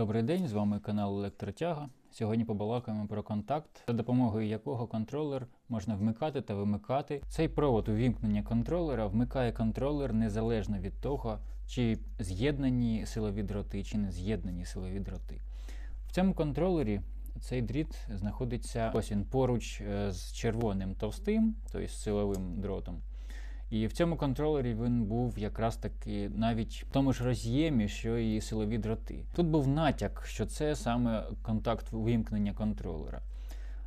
Добрий день, з вами канал Електротяга. Сьогодні побалакаємо про контакт, за допомогою якого контролер можна вмикати та вимикати. Цей провод увімкнення контролера вмикає контролер незалежно від того, чи з'єднані силові дроти, чи не з'єднані силові дроти. В цьому контролері цей дріт знаходиться ось він поруч е, з червоним товстим, тобто з силовим дротом. І в цьому контролері він був якраз таки навіть в тому ж роз'ємі, що і силові дроти. Тут був натяк, що це саме контакт вимкнення контролера.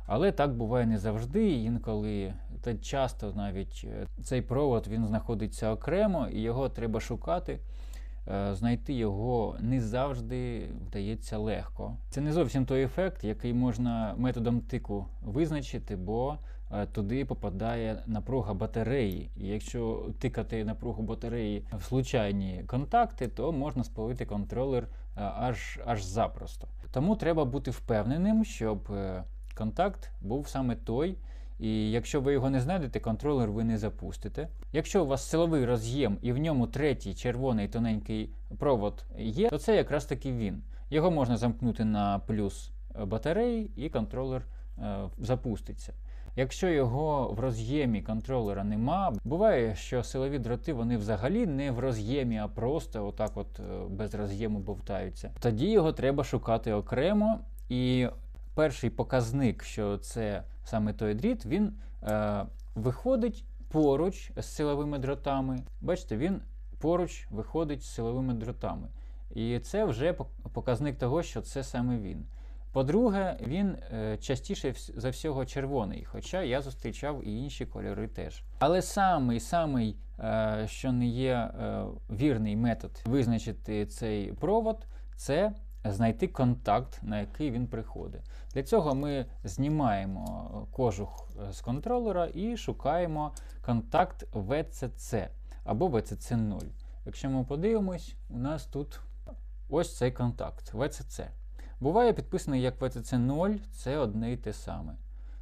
Але так буває не завжди. Інколи та часто навіть е, цей провод він знаходиться окремо, і його треба шукати. Е, Знайти його не завжди вдається легко. Це не зовсім той ефект, який можна методом тику визначити, бо е, туди попадає напруга батареї. І якщо тикати напругу батареї в случайні контакти, то можна спалити контролер е, аж, аж запросто. Тому треба бути впевненим, щоб контакт був саме той. І якщо ви його не знайдете, контролер ви не запустите. Якщо у вас силовий роз'єм і в ньому третій червоний тоненький провод є, то це якраз таки він. Його можна замкнути на плюс е, батареї, і контролер е, запуститься. Якщо його в роз'ємі контролера нема, буває, що силові дроти вони взагалі не в роз'ємі, а просто отак от е, без роз'єму бовтаються. Тоді його треба шукати окремо. І перший показник, що це саме той дріт, він е, виходить поруч з силовими дротами. Бачите, він поруч виходить з силовими дротами. І це вже показник того, що це саме він. По-друге, він е, частіше за всього червоний, хоча я зустрічав і інші кольори теж. Але самий самий, е, що не є е, вірний метод визначити цей провод, це знайти контакт, на який він приходить. Для цього ми знімаємо кожух з контролера і шукаємо контакт VCC або VCC 0. Якщо ми подивимось, у нас тут ось цей контакт VCC. Буває підписаний як VCC 0, це одне і те саме.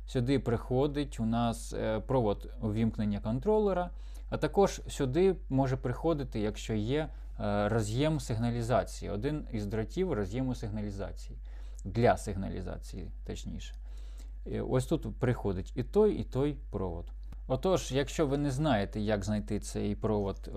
Сюди приходить у нас е, провод увімкнення контролера, а також сюди може приходити, якщо є роз'єм сигналізації, один із дротів роз'єму сигналізації, для сигналізації, точніше. Ось тут приходить і той, і той провод. Отож, якщо ви не знаєте, як знайти цей провод е,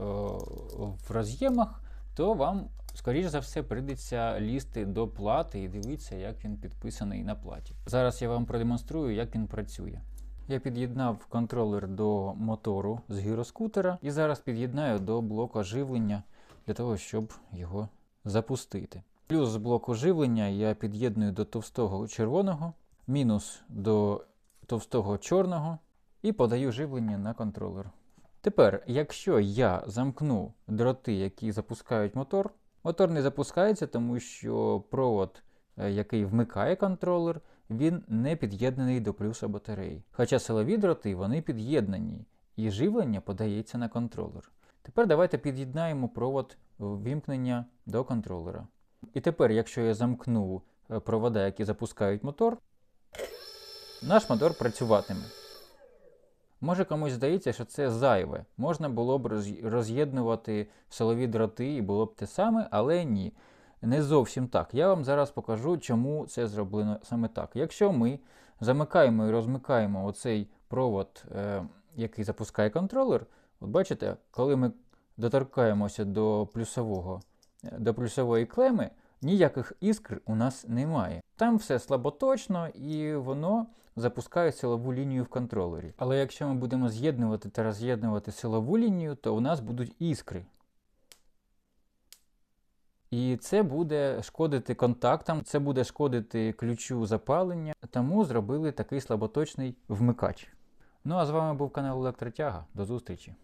в роз'ємах, то вам, скоріш за все, прийдеться лізти до плати і дивитися, як він підписаний на платі. Зараз я вам продемонструю, як він працює. Я під'єднав контролер до мотору з гіроскутера і зараз під'єднаю до блоку живлення для того, щоб його запустити. Плюс з блоку живлення я під'єдную до товстого червоного, мінус до товстого чорного і подаю живлення на контролер. Тепер, якщо я замкну дроти, які запускають мотор, мотор не запускається, тому що провод, е, який вмикає контролер, він не під'єднаний до плюса батареї. Хоча силові дроти вони під'єднані, і живлення подається на контролер. Тепер давайте під'єднаємо провод вімкнення до контролера. І тепер, якщо я замкну е, провода, які запускають мотор, наш мотор працюватиме. Може комусь здається, що це зайве. Можна було б роз'єднувати силові дроти і було б те саме, але ні. Не зовсім так. Я вам зараз покажу, чому це зроблено саме так. Якщо ми замикаємо і розмикаємо оцей провод, е, який запускає контролер, от бачите, коли ми доторкаємося до плюсового, е, до плюсової клеми, ніяких іскр у нас немає. Там все слаботочно і воно запускає силову лінію в контролері. Але якщо ми будемо з'єднувати та роз'єднувати силову лінію, то у нас будуть іскри. І це буде шкодити контактам, це буде шкодити ключу запалення, тому зробили такий слаботочний вмикач. Ну а з вами був канал Електротяга. До зустрічі!